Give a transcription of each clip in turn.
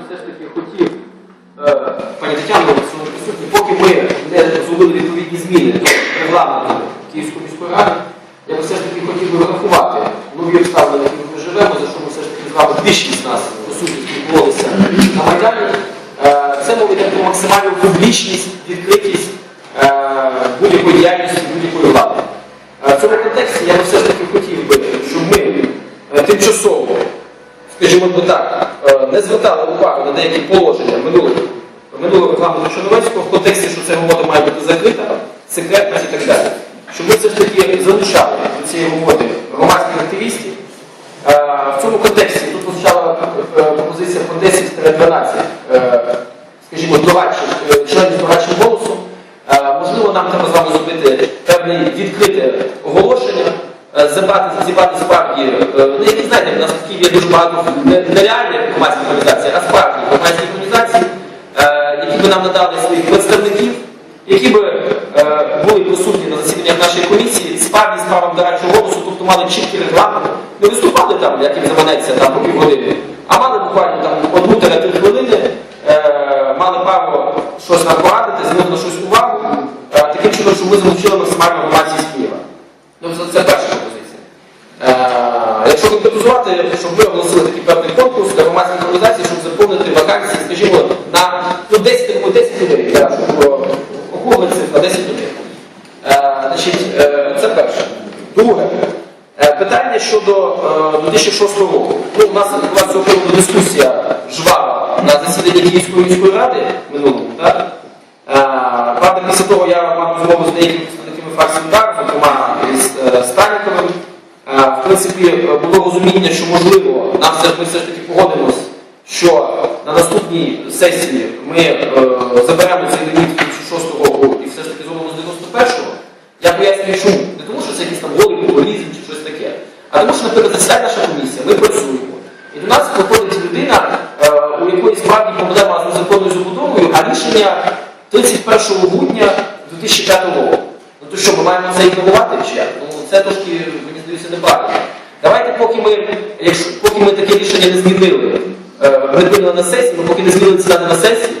би все ж таки хотів, е, пані Тетяно, присутні, поки ми не зробили відповідні зміни до регламенту Київської міської ради, я би все ж таки хотів би врахувати нові обставини, яких ми живемо, за що ми все ж таки з вами більшість з нас, по суті, спілкувалися на Майдані. Е, Це мова йде про максимальну публічність, відкритість е, будь-якої діяльності, будь-якої влади. В цьому контексті я би все ж таки хотів би, щоб ми тимчасово, скажімо так, е, не звертали увагу на деякі положення минулого минулого рекламу Чорновецького в контексті, що ця робота має бути закрита, секретність і так далі. Щоб ми все ж таки залучали до цієї роботи громадських активістів. Е, В цьому контексті тут звучала е, пропозиція про 10-12, е, скажімо, членів дорадчим голосом. Е, Можливо, нам треба з вами зробити певне відкрите оголошення, зібрати справді, е, ну, які знаєте, в нас в Києві є дуже багато не- нереальних громадських організацій, а справді громадських організацій, е, які би нам надали своїх представників, які би е, були присутні на засіданнях нашої комісії, справді з правом дорадчого голосу, тобто мали чіткий регламент, не виступали там, як їм заманеться, там по півгодини, а мали буквально там одну-три хвилини, мали право щось нам конкретизувати, щоб ми оголосили такий певний конкурс для громадських організацій, щоб заповнити вакансії, скажімо, на ну, 10, ну, 10 людей, щоб округли цифра 10 людей. Е, значить, е, це перше. Друге. Е, Питання щодо е, 2006 року. Ну, у нас була цього приводу дискусія жвава на засіданні Київської міської ради минулого, так? Е, Правда, після того я мав розмову з деякими представниками фракції удар, зокрема принципі, е, було розуміння, що можливо, нам все, ми все ж таки погодимось, що на наступній сесії ми е, заберемо цей ліміт 2006 року і все ж таки зробимо з 91-го. Я пояснюю, чому. Не тому, що це якийсь там голий популізм чи щось таке, а тому, що, наприклад, засідає наша комісія, ми працюємо. І до нас приходить людина, е, у якої справді проблема з незаконною забудовою, а рішення 31 грудня 2005 року. Ну то що, ми маємо це ігнорувати чи як? Ну це трошки, мені здається, неправильно. Давайте, поки ми, якщо, поки ми таке рішення не змінили, е, на сесії, ми поки не змінили ці дати на сесії,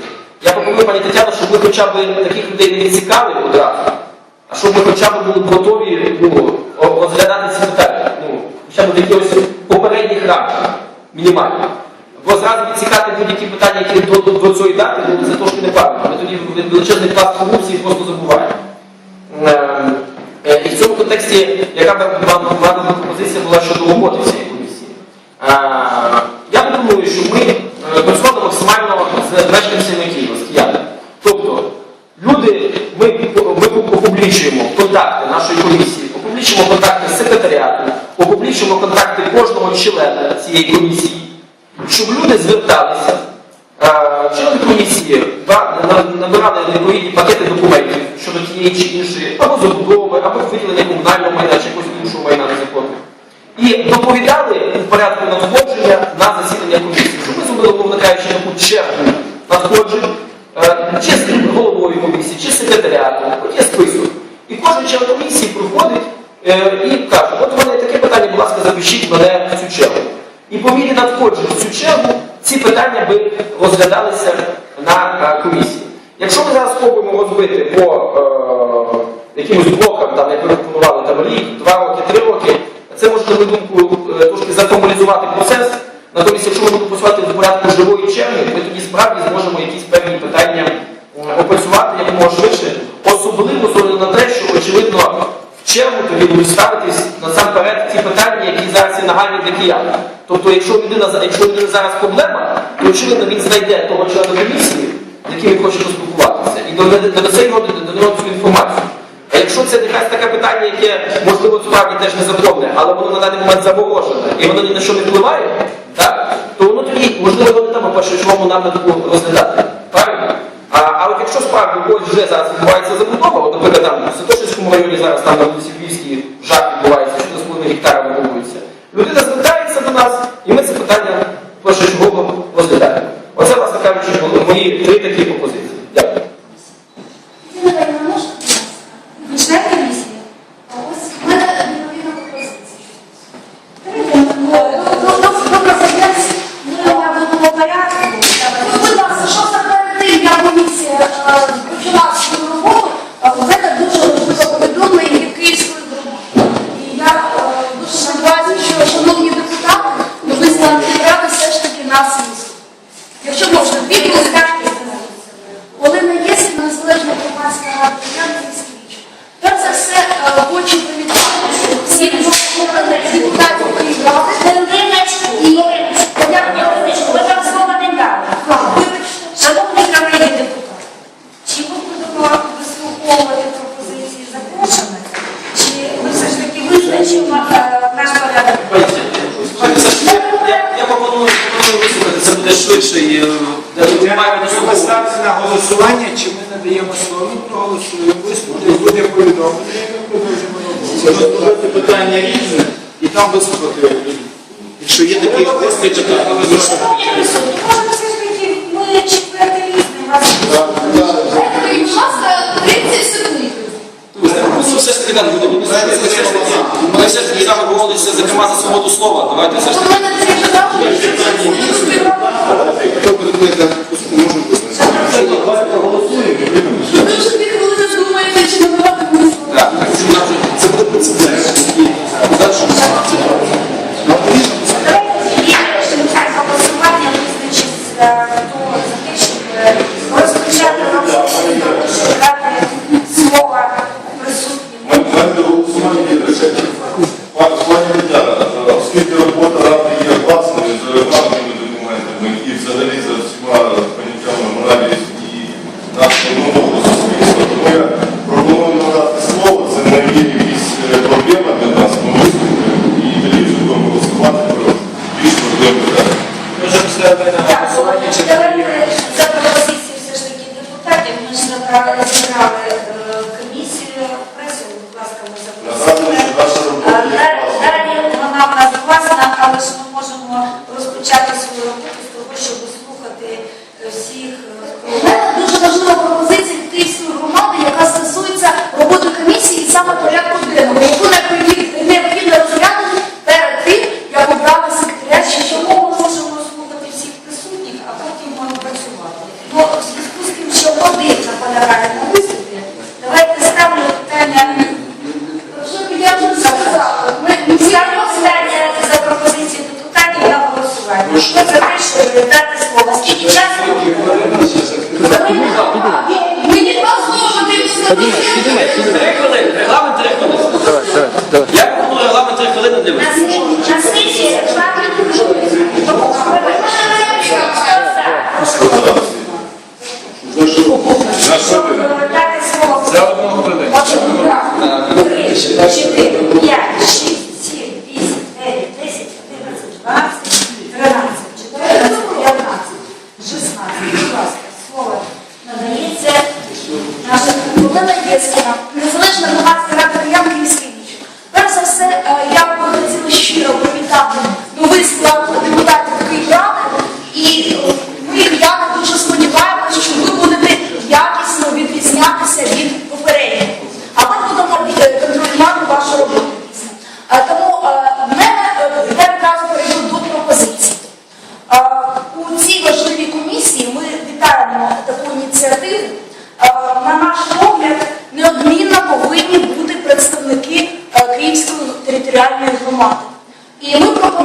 я пропоную, пані Тетяно, щоб ми хоча б таких людей не відсікали одразу, а щоб ми хоча б були готові ну, розглядати ці питання. Ну, хоча б в якихось попередніх рамках, мінімально. Бо зразу відсікати будь-які питання, які до, до, до цієї дати, ну, це трошки неправильно. Ми тоді величезний пласт корупції просто забуваємо. Ем, е, І в цьому контексті, яка вам пропозиція була щодо роботи цієї комісії? Е, Я пропоную, щоб ми е, працювали максимально з мешканцями Києва, з киянами. Тобто, люди, ми, ми опублічуємо контакти нашої комісії, опублічуємо контакти секретаріату, опублічуємо контакти кожного члена цієї комісії, щоб люди зверталися. Члени комісії набирали відповідні пакети документів щодо тієї чи іншої або забудови, або виділення комунального майна чи якогось іншого майна незаконного. І доповідали у порядку надходження на засідання комісії, щоб ми зробили, таку чергу надходжень, будь мене в цю чергу. І по мірі надходжень в цю чергу ці питання би розглядалися на е, комісії. Якщо ми зараз спробуємо розбити по е, якимось блокам, там, як ви пропонували, там рік, два роки, три роки, це може, на думку, е, трошки заформалізувати процес. Натомість, якщо ми будемо працювати в порядку живої черги, ми тоді справді зможемо якісь певні питання опрацювати якомога швидше, особливо на те, що очевидно в чергу тоді будуть ставитись нагальні для киян. Тобто, якщо людина якщо у людини зараз проблема, то очевидно він знайде того члена комісії, з яким він хоче поспілкуватися, і доведе його до, нього цю інформацію. А якщо це якесь таке питання, яке можливо справді теж незаконне, але воно на даний момент заморожене, і воно ні на що не впливає, так, то воно тоді, можливо, воно там першочерговому напрямку розглядати. Правильно? А, а от якщо справді когось вже зараз відбувається забудова, от, наприклад, там в Святошинському районі зараз там на вулиці Львівській жах відбувається, що 4,5 гектара вибудується, людина звертається до нас, і ми це питання першочергово розглядаємо. Оце, власне кажучи, були мої три такі пропозиції. порядок пойти. Я пропоную вислухати, це буде швидше і е, на голосування, чи ми надаємо слово, проголосуємо, вислухати, повідомлення, і там вислухати. Е, якщо є такий гості, то так Кідан, ми все ж там боролися, зокрема, за свободу слова. Давайте все ж таки. quando a vaga.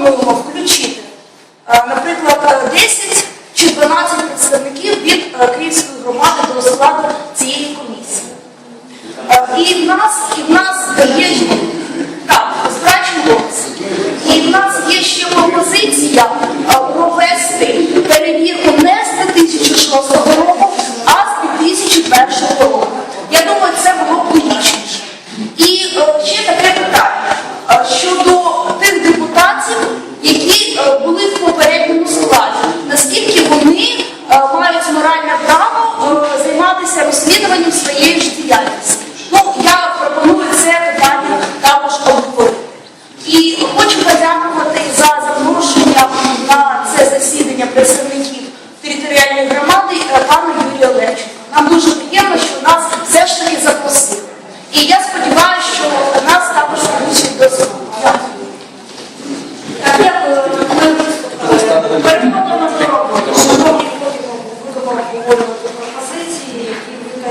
пропонуємо включити, е, наприклад, е, 10 чи 12 представників від е, Київської громади до складу цієї комісії. І в нас і в нас є так. І в нас є ще пропозиція провести перевірку не з 2006 року,